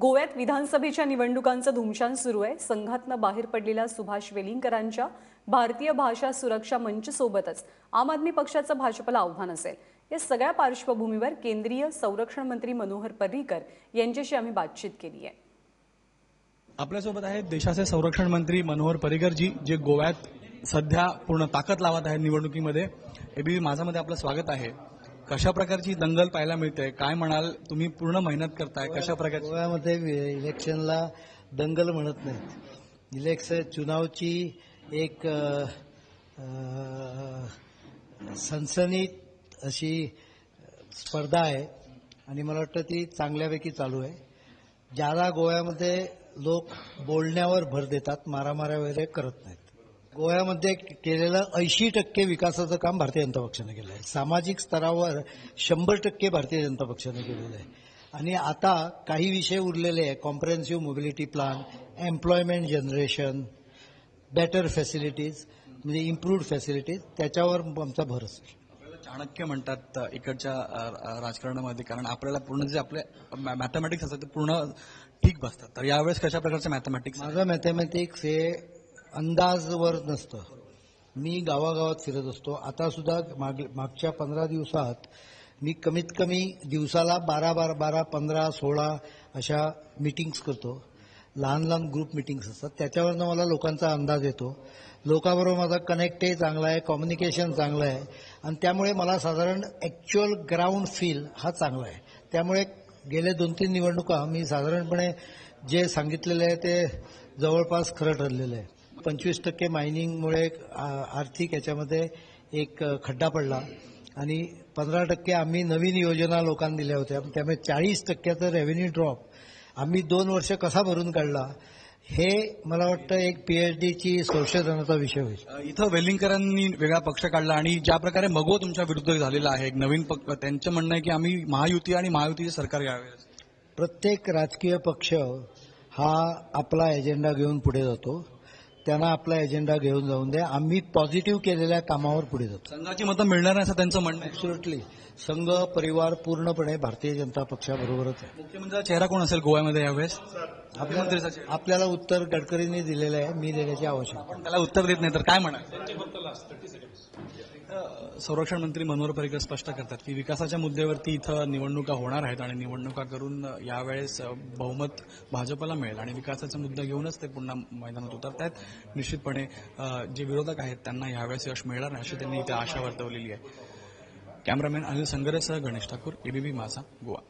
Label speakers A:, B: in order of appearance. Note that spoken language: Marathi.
A: गोव्यात विधानसभेच्या निवडणुकांचं धुमशान सुरू आहे. संघातनं बाहेर पडलेल्या सुभाष वेलिंगकरांच्या भारतीय भाषा सुरक्षा मंच सोबतच आम आदमी पक्षाचं भाजपला आव्हान असेल. या सगळ्या पार्श्वभूमीवर केंद्रीय संरक्षण मंत्री मनोहर पर्रीकर यांच्याशी आम्ही बातचीत केली आहे.
B: आपल्यासोबत आहेत देशाचे संरक्षण मंत्री मनोहर पर्रीकरजी जे गोव्यात सध्या पूर्ण ताकद लावत आहेत निवडणुकीमध्ये. एबीपी माझामध्ये आपलं स्वागत आहे. कशा प्रकारची दंगल पाहायला मिळते काय म्हणाल? तुम्ही पूर्ण मेहनत करताय. कशा प्रकारची
C: गोव्यामध्ये इलेक्शनला दंगल म्हणत नाहीत. इलेक्शन चुनावची एक सनसनीत अशी स्पर्धा आहे आणि मला वाटतं ती चांगल्यापैकी चालू आहे. ज्याला गोव्यामध्ये लोक बोलण्यावर भर देतात मारामाऱ्या वगैरे करत नाहीत. गोव्यामध्ये केलेलं ऐंशी टक्के विकासाचं काम भारतीय जनता पक्षाने केलं आहे. सामाजिक स्तरावर शंभर टक्के भारतीय जनता पक्षाने केलेलं आहे. आणि आता काही विषय उरलेले आहे. Comprehensive mobility plan employment generation better facilities म्हणजे इम्प्रूव्ड फॅसिलिटीज त्याच्यावर आमचा भर असेल
B: आपल्याला चाणक्य म्हणतात इकडच्या राजकारणामध्ये कारण आपल्याला पूर्ण जे आपले मॅथमॅटिक्स असतात ते पूर्ण ठीक बसतात. तर यावेळेस कशा प्रकारचे मॅथमॅटिक्स
C: माझं मॅथमॅटिक्स हे अंदाजवर नसतं. मी गावागावात फिरत असतो. आता सुद्धा माग मागच्या पंधरा दिवसात मी कमीत कमी दिवसाला बारा बारा बारा पंधरा सोळा अशा मिटिंग्स करतो. लहान लहान ग्रुप मिटिंग्स असतात. त्याच्यावरनं मला लोकांचा अंदाज येतो. लोकांबरोबर माझा कनेक्टही चांगला आहे कम्युनिकेशन चांगलं आहे. आणि त्यामुळे मला साधारण ॲक्च्युअल ग्राउंड फील हा चांगला आहे. त्यामुळे गेले दोन तीन निवडणुका मी साधारणपणे जे सांगितलेलं आहे ते जवळपास खरं ठरलेलं आहे. पंचवीस टक्के मायनिंगमुळे आर्थिक याच्यामध्ये एक खड्डा पडला. आणि पंधरा टक्के आम्ही नवीन योजना लोकांना दिल्या होत्या. त्यामुळे चाळीस टक्क्याचं रेव्हेन्यू ड्रॉप आम्ही दोन वर्ष कसा भरून काढला हे मला वाटतं एक पीएचडीची संशोधनाचा विषय होईल.
B: इथं वेलिंगकरांनी वेगळा पक्ष काढला आणि ज्या प्रकारे मगो तुमच्या विरुद्ध झालेला आहे एक नवीन पक्ष त्यांचं म्हणणं आहे की आम्ही महायुती आणि महायुतीचे सरकार यावेळेस
C: प्रत्येक राजकीय पक्ष हा आपला एजेंडा घेऊन पुढे जातो. त्यांना आपला एजेंडा घेऊन जाऊन द्या. आम्ही पॉझिटिव्ह केलेल्या कामावर पुढे जातो.
B: संघाची मतं मिळणार नाही असं त्यांचं म्हणणं
C: ऍब्सोल्युटली संघ परिवार पूर्णपणे भारतीय जनता पक्षाबरोबरच आहे.
B: मुख्यमंत्र्याचा चेहरा कोण असेल गोव्यामध्ये यावेळेस?
C: आपल्याला उत्तर गडकरींनी दिलेलं आहे. मी देण्याची आवश्यकता
B: पण त्याला उत्तर देत नाही तर काय म्हणा संरक्षण मंत्री मनोहर पर्रिकर स्पष्ट करतात की विकासाच्या मुद्द्यावरती इथं निवडणुका होणार आहेत आणि निवडणुका करून यावेळेस बहुमत भाजपला मिळेल आणि विकासाचा मुद्दा घेऊनच ते पुन्हा मैदानात उतरतायत निश्चितपणे जे विरोधक आहेत त्यांना यावेळेस यश मिळणार नाही अशी त्यांनी इथे आशा वर्तवलेली आहे. कॅमेरामॅन अनिल संगरेसह गणेश ठाकूर एबीबी माझा गोवा.